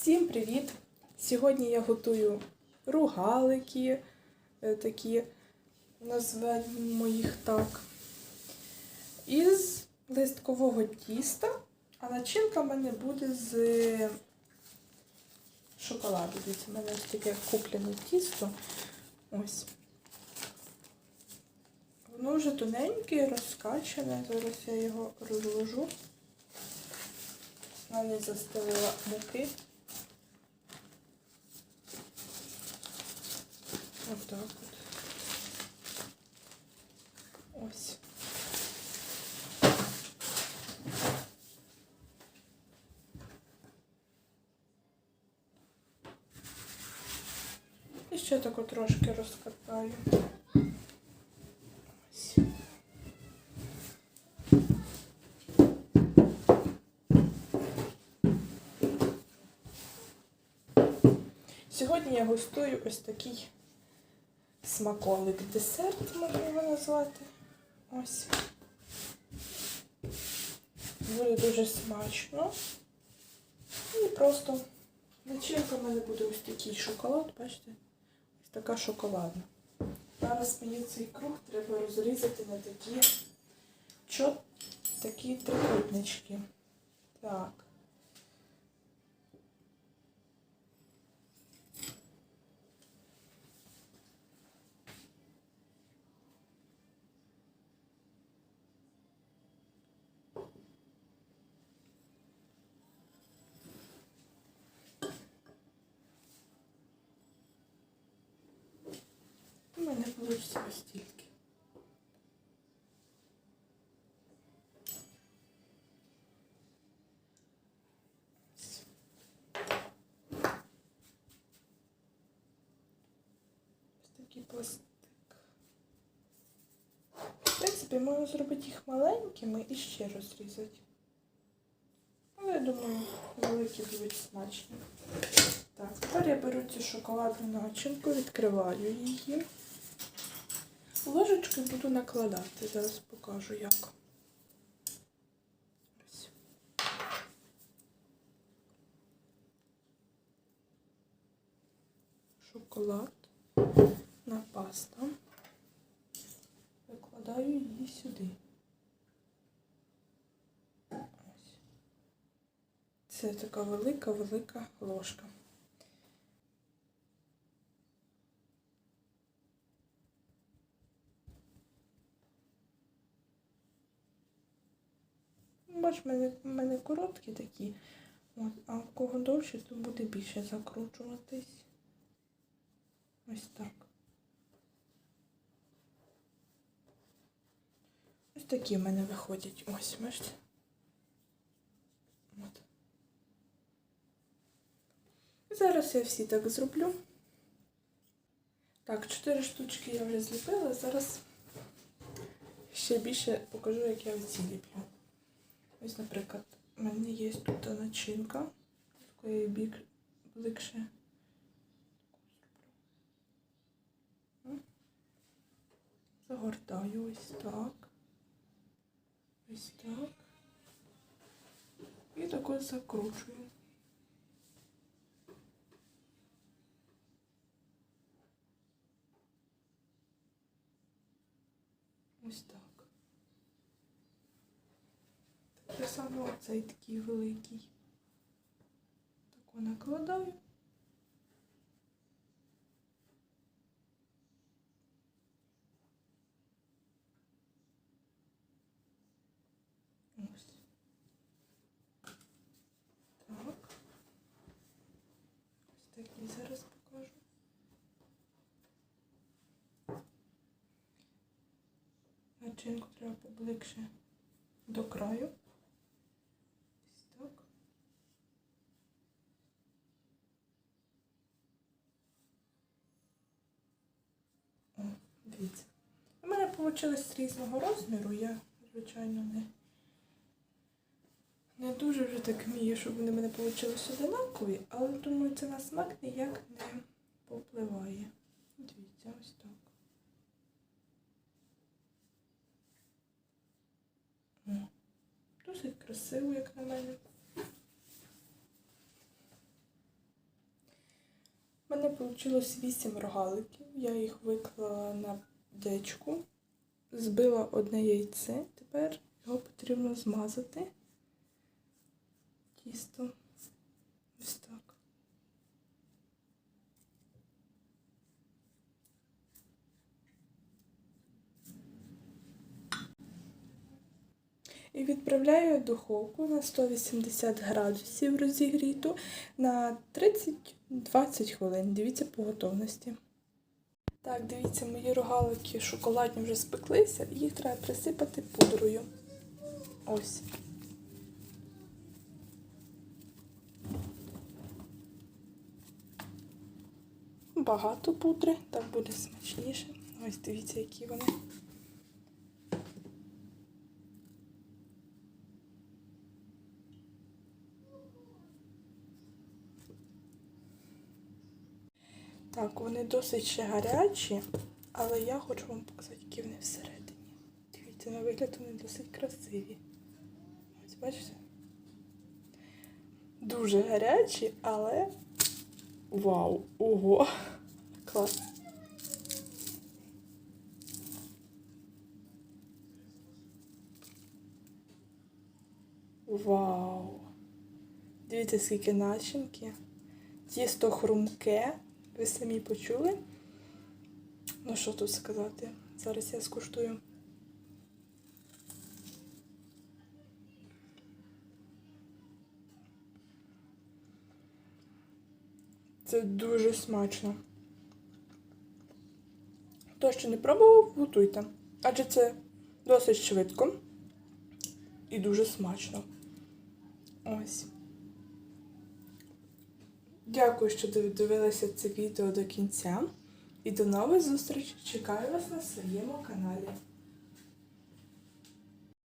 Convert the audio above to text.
Всім привіт! Сьогодні я готую ругалики, е, такі назвемо їх так, із листкового тіста, а начинка в мене буде з шоколаду. Дивіться, в мене таке куплене тісто. Ось. Воно вже тоненьке, розкачане. Зараз я його розложу. Я не застелила муки. Отак от. Ось. І ще таку трошки розкатаю. Ось. Сьогодні я гостую ось такий смаколик десерт, можна його назвати. Ось. Буде дуже смачно. І просто начинка в мене буде ось такий шоколад, бачите? Ось така шоколадна. Зараз мені цей круг треба розрізати на такі чот, такі трикутнички. Так. Ось стільки. Ось. Ось такий пластик. В принципі, можна зробити їх маленькими і ще розрізати. Але я думаю, великі будуть смачні. Так, тепер я беру цю шоколадну начинку, відкриваю її. Ложечкою буду накладати. Зараз покажу як. Ось. Шоколад на паста. Викладаю її сюди. Ось. Це така велика-велика ложка. Бач, в мене, мене короткі такі, от, а в кого довше, то буде більше закручуватись. Ось так. Ось такі в мене виходять. Ось, бачите. От. Зараз я всі так зроблю. Так, чотири штучки я вже зліпила. Зараз ще більше покажу, як я оці ліплю. Ось, наприклад, у мене є тут начинка. Такої бік бликше. Загортаю ось так. Ось так. І так ось закручую. Ось так. Таке саме оцей такий великий. Таку накладаю. Ось. Так. Ось такий зараз покажу. Начинку треба поближче до краю. Ось так. О, дивіться. З різного розміру. Я, звичайно, не, не дуже вже так вмію, щоб вони мене вийшли одинакові, але думаю, це на смак ніяк не повпливає. Дивіться, ось так. О, Досить красиво, як на мене. У мене вийшло 8 рогаликів. Я їх виклала на дечку, збила одне яйце. Тепер його потрібно змазати. Тісто. Ось так. І відправляю духовку на 180 градусів розігріту на 30-20 хвилин. Дивіться по готовності. Так, дивіться, мої рогалики шоколадні вже спеклися, і їх треба присипати пудрою. Ось. Багато пудри, так буде смачніше. Ось дивіться, які вони. Так, вони досить ще гарячі, але я хочу вам показати, які вони всередині. Дивіться, на вигляд вони досить красиві. Ось бачите? Дуже гарячі, але вау! Ого! Клас! Вау! Дивіться, скільки начинки. Тісто хрумке, ви самі почули. Ну, що тут сказати? Зараз я скуштую. Це дуже смачно. Хто ще не пробував, готуйте. Адже це досить швидко і дуже смачно. Ось. Дякую, що дивилися це відео до кінця. І до нових зустрічей. Чекаю вас на своєму каналі.